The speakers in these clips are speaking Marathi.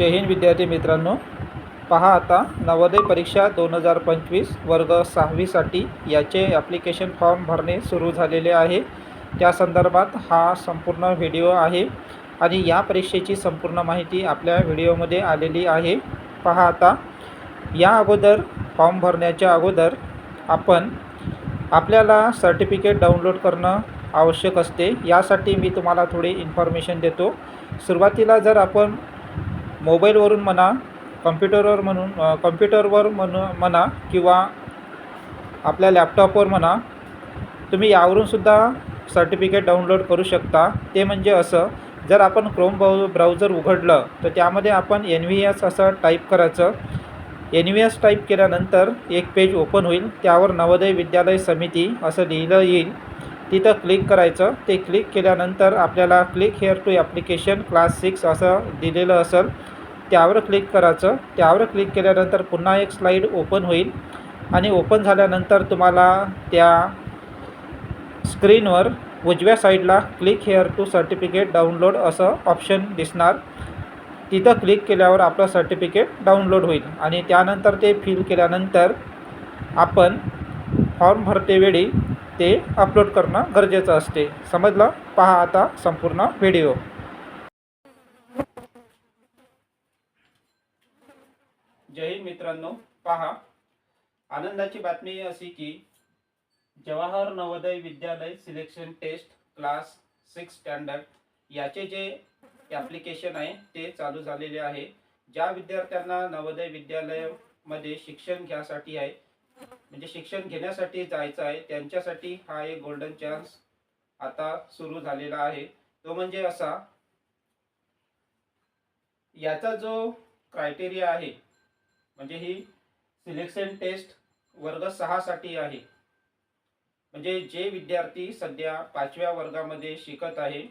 जय हिंद विद्यार्थी मित्रांनो. पहा आता नवोदय परीक्षा दोन हजार पंचवीस वर्ग सहावीसाठी याचे ॲप्लिकेशन फॉर्म भरणे सुरू झालेले आहे. त्या संदर्भात हा संपूर्ण व्हिडिओ आहे आणि या परीक्षेची संपूर्ण माहिती आपल्या व्हिडिओमध्ये आलेली आहे. पहा आता या अगोदर फॉर्म भरण्याच्या अगोदर आपण आपल्याला सर्टिफिकेट डाउनलोड करणं आवश्यक असते. यासाठी मी तुम्हाला थोडी इन्फॉर्मेशन देतो. सुरुवातीला जर आपण मोबाईलवरून म्हणा कम्प्युटरवर म्हणून कम्प्युटरवर म्हणू म्हणा किंवा आपल्या लॅपटॉपवर म्हणा तुम्ही यावरूनसुद्धा सर्टिफिकेट डाउनलोड करू शकता. ते म्हणजे असं जर आपण क्रोम ब्राउ ब्राउझर उघडलं तर त्यामध्ये आपण एन व्ही एस असं टाईप करायचं. एन व्ही एस टाईप केल्यानंतर एक पेज ओपन होईल त्यावर नवोदय विद्यालय समिती असं लिहिलं येईल. तिथं क्लिक करायचं. ते क्लिक केल्यानंतर आपल्याला click here to application class six असं दिलेलं असेल. त्यावर क्लिक करायचं. त्यावर क्लिक केल्यानंतर पुन्हा एक स्लाईड ओपन होईल. आणि ओपन झाल्यानंतर तुम्हाला त्या स्क्रीनवर उजव्या साईडला click here to certificate download असं ऑप्शन दिसणार. तिथं क्लिक केल्यावर आपलं सर्टिफिकेट डाउनलोड होईल. आणि त्यानंतर ते फिल केल्यानंतर आपण फॉर्म भरतेवेळी ते अपलोड करणं गरजेचं असते. समजलं? पहा आता संपूर्ण व्हिडिओ जय हिंद मित्रांनो पहा. आनंदाची बातमी अशी की Jawahar Navodaya Vidyalaya selection test class six standard याचे जे ॲप्लिकेशन आहे ते चालू झालेले आहे. ज्या विद्यार्थ्यांना नवोदय विद्यालयामध्ये शिक्षण घ्यासाठी आहे म्हणजे शिक्षण घेण्यासाठी जायचं आहे त्यांच्यासाठी हा एक गोल्डन चान्स आता सुरू झालेला आहे. तो म्हणजे असा याचा जो क्रायटेरिया आहे म्हणजे ही सिलेक्शन टेस्ट वर्ग सहासाठी आहे. म्हणजे जे विद्यार्थी सध्या पाचव्या वर्गामध्ये शिकत आहे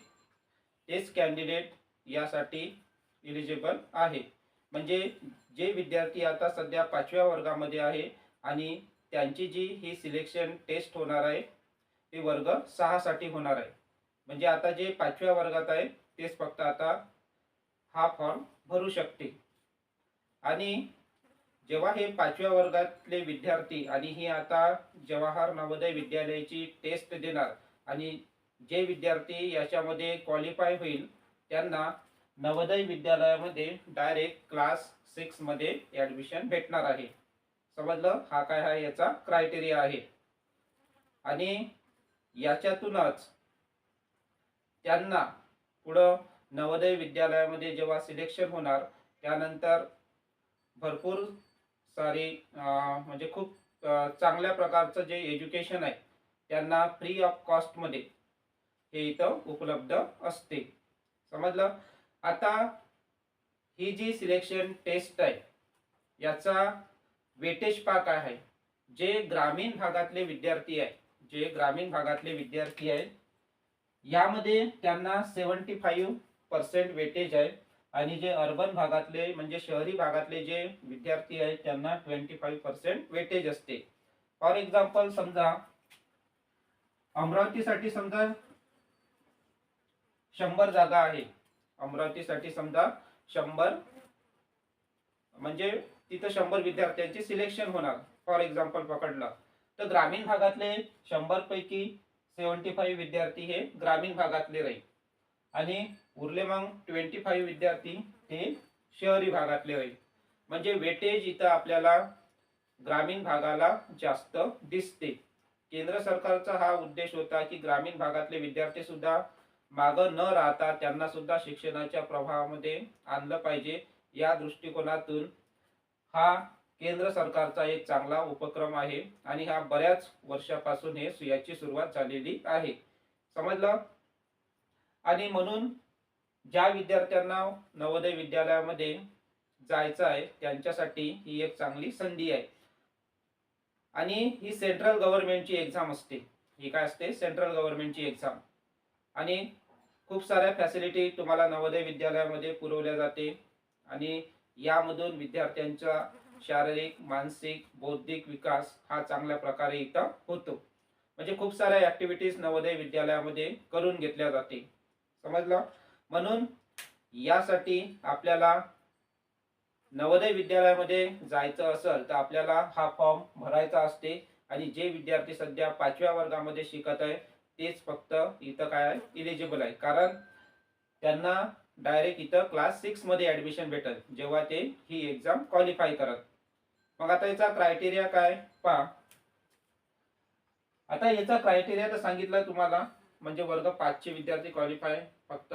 तेच कॅन्डिडेट यासाठी इलिजिबल आहे. म्हणजे जे विद्यार्थी आता सध्या पाचव्या वर्गामध्ये आहे आणि त्यांची जी ही सिलेक्शन टेस्ट होणार आहे ती वर्ग सहासाठी होणार आहे. म्हणजे आता जे पाचव्या वर्गात आहे तेच फक्त आता हा फॉर्म भरू शकते आणि जेव्हा हे पाचव्या वर्गातले विद्यार्थी आणि ही आता जवाहर नवोदय विद्यालयाची टेस्ट देणार आणि जे विद्यार्थी याच्यामध्ये क्वालिफाय होईल त्यांना नवोदय विद्यालयामध्ये डायरेक्ट क्लास सिक्समध्ये ॲडमिशन भेटणार आहे. समजलं? हा काय हा याचा क्रायटेरिया आहे. आणि याच्यातूनच त्यांना पुढं नवोदय विद्यालयामध्ये जेव्हा सिलेक्शन होणार त्यानंतर भरपूर सारी म्हणजे खूप चांगल्या प्रकारचं जे एज्युकेशन आहे त्यांना फ्री ऑफ कॉस्टमध्ये हे इथं उपलब्ध असते. समजलं? आता ही जी सिलेक्शन टेस्ट आहे याचा वेटेज पा काय आहे. जे ग्रामीण भागातले विद्यार्थी आहे जे ग्रामीण भागातले विद्यार्थी आहेत यामध्ये त्यांना सेवन्टी फाईव्ह पर्सेंट वेटेज आहे. आणि जे अर्बन भागातले म्हणजे शहरी भागातले जे विद्यार्थी आहेत त्यांना ट्वेंटी फाईव्ह पर्सेंट वेटेज असते. फॉर एक्झाम्पल समजा अमरावतीसाठी समजा शंभर जागा आहे. अमरावतीसाठी समजा शंभर म्हणजे तिथं शंभर विद्यार्थ्यांचे सिलेक्शन होणार. फॉर एक्झाम्पल पकडलं. तर ग्रामीण भागातले शंभर पैकी सेवन्टी फाईव्ह विद्यार्थी हे ग्रामीण भागातले राहील. आणि उरले मग ट्वेंटी फाईव्ह विद्यार्थी हे शहरी भागातले आहे म्हणजे वेटेज इथं आपल्याला ग्रामीण भागाला जास्त दिसते. केंद्र सरकारचा हा उद्देश होता की ग्रामीण भागातले विद्यार्थी सुद्धा मागं न राहता त्यांना सुद्धा शिक्षणाच्या प्रभावामध्ये आणलं पाहिजे. या दृष्टिकोनातून हा केंद्र सरकारचा एक चांगला उपक्रम आहे आणि हा बऱ्याच वर्षापासून हे याची सुरुवात झालेली आहे. समजलं? आणि म्हणून ज्या विद्यार्थ्यांना नवोदय विद्यालयामध्ये जायचं आहे त्यांच्यासाठी ही एक चांगली संधी आहे. आणि ही सेंट्रल गव्हर्नमेंटची एक्झाम असते. ही काय असते? सेंट्रल गव्हर्नमेंटची एक्झाम आणि खूप साऱ्या फॅसिलिटी तुम्हाला नवोदय विद्यालयामध्ये पुरवल्या जाते. आणि यामधून विद्यार्थ्यांचा शारीरिक मानसिक बौद्धिक विकास हा चांगल्या प्रकारे इथं होतो. म्हणजे खूप साऱ्या ॲक्टिव्हिटीज नवोदय विद्यालयामध्ये करून घेतल्या जाते. समजलं? म्हणून यासाठी आपल्याला नवोदय विद्यालयामध्ये जायचं असेल तर आपल्याला हा फॉर्म भरायचा असते. आणि जे विद्यार्थी सध्या पाचव्या वर्गामध्ये शिकत आहे तेच फक्त इथं काय आहे? इलिजिबल आहे. कारण त्यांना डायरेक्ट इथं क्लास सिक्समध्ये ॲडमिशन भेटल जेव्हा ते ही एक्झाम क्वालिफाय करत. मग आता याचा क्रायटेरिया काय? पहा. आता याचा क्रायटेरिया तर सांगितलं तुम्हाला. म्हणजे वर्ग पाचचे विद्यार्थी क्वालिफाय फक्त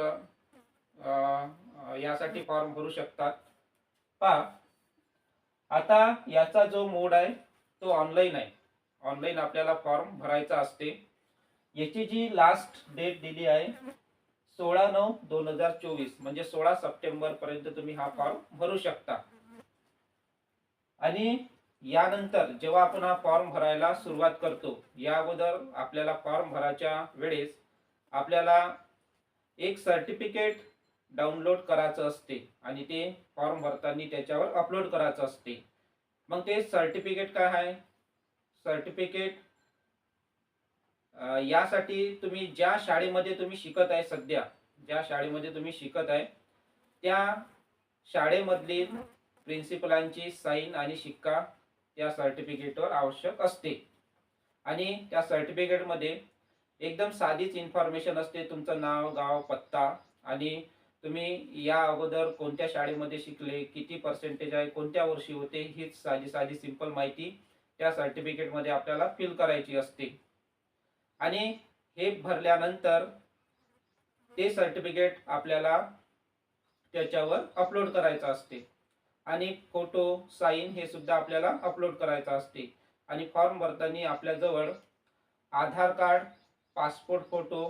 यासाठी फॉर्म भरू शकतात पहा आता याचा जो मोड आहे तो ऑनलाईन आहे. ऑनलाईन आपल्याला फॉर्म भरायचा असते. याची जी लास्ट डेट दिली आहे सोळा नऊ दोन हजार चोवीस म्हणजे सोळा सप्टेंबर पर्यंत तुम्ही हा फॉर्म भरू शकता. आणि यानंतर जेव्हा आपण हा फॉर्म भरायला सुरुवात करतो या अगोदर आपल्याला फॉर्म भरायच्या वेळेस आपल्याला एक सर्टिफिकेट डाउनलोड करायचं असते आणि ते फॉर्म भरताना त्याच्यावर अपलोड करायचं असते. मग ते सर्टिफिकेट काय आहे सर्टिफिकेट यासाठी तुम्ही ज्या शाळेमध्ये तुम्ही शिकत आहे सध्या ज्या शाळेमध्ये तुम्ही शिकत आहे त्या शाळेमधील प्रिन्सिपलांची साईन आणि शिक्का त्या सर्टिफिकेटवर आवश्यक असते. आणि त्या सर्टिफिकेटमध्ये एकदम साधीच इन्फॉर्मेशन असते. तुमचं नाव गाव पत्ता आणि तुम्ही या अगोदर कोणत्या शाळेमध्ये शिकले किती पर्सेंटेज आहे कोणत्या वर्षी होते हीच साधी साधी सिंपल माहिती त्या सर्टिफिकेटमध्ये आपल्याला फिल करायची असते. आणि हे भरल्यानंतर ते सर्टिफिकेट आपल्याला त्याच्यावर अपलोड करायचं असते. आणि फोटो साईन हे सुद्धा आपल्याला अपलोड करायचं असते. आणि फॉर्म भरताना आपल्याजवळ आधार कार्ड पासपोर्ट फोटो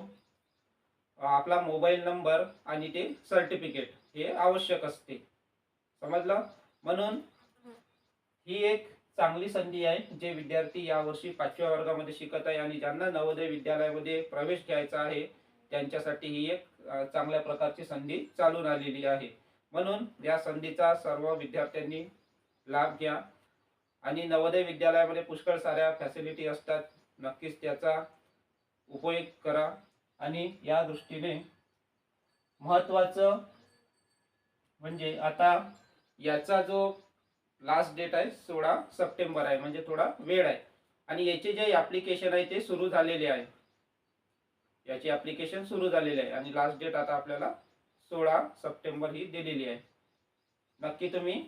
आपला मोबाईल नंबर आणि ते सर्टिफिकेट हे आवश्यक असते. समजलं? म्हणून ही एक चांगली संधी आहे जे विद्यार्थी यावर्षी पाचव्या वर्गामध्ये शिकत आहे आणि ज्यांना नवोदय विद्यालयामध्ये प्रवेश घ्यायचा आहे त्यांच्यासाठी ही एक चांगल्या प्रकारची संधी चालून आलेली आहे. म्हणून या संधीचा सर्व विद्यार्थ्यांनी लाभ घ्या. आणि नवोदय विद्यालयामध्ये पुष्कळ साऱ्या फॅसिलिटी असतात. नक्कीच त्याचा उपयोग करा. आणि या दृष्टीने महत्त्वाचं म्हणजे आता याचा जो लास्ट डेट आहे सोळा सप्टेंबर आहे म्हणजे थोडा वेळ आहे. आणि याचे जे ॲप्लिकेशन आहे ते सुरू झालेले आहे. याची ॲप्लिकेशन सुरू झालेले आहे. आणि लास्ट डेट आता आपल्याला सोळा सप्टेंबर ही दिलेली आहे. नक्की तुम्ही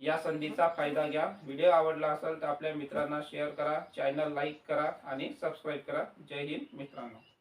या संधीचा फायदा घ्या. व्हिडिओ आवडला असेल तर आपल्या मित्रांना शेअर करा. चॅनल लाईक करा आणि सबस्क्राईब करा. जय हिंद मित्रांनो.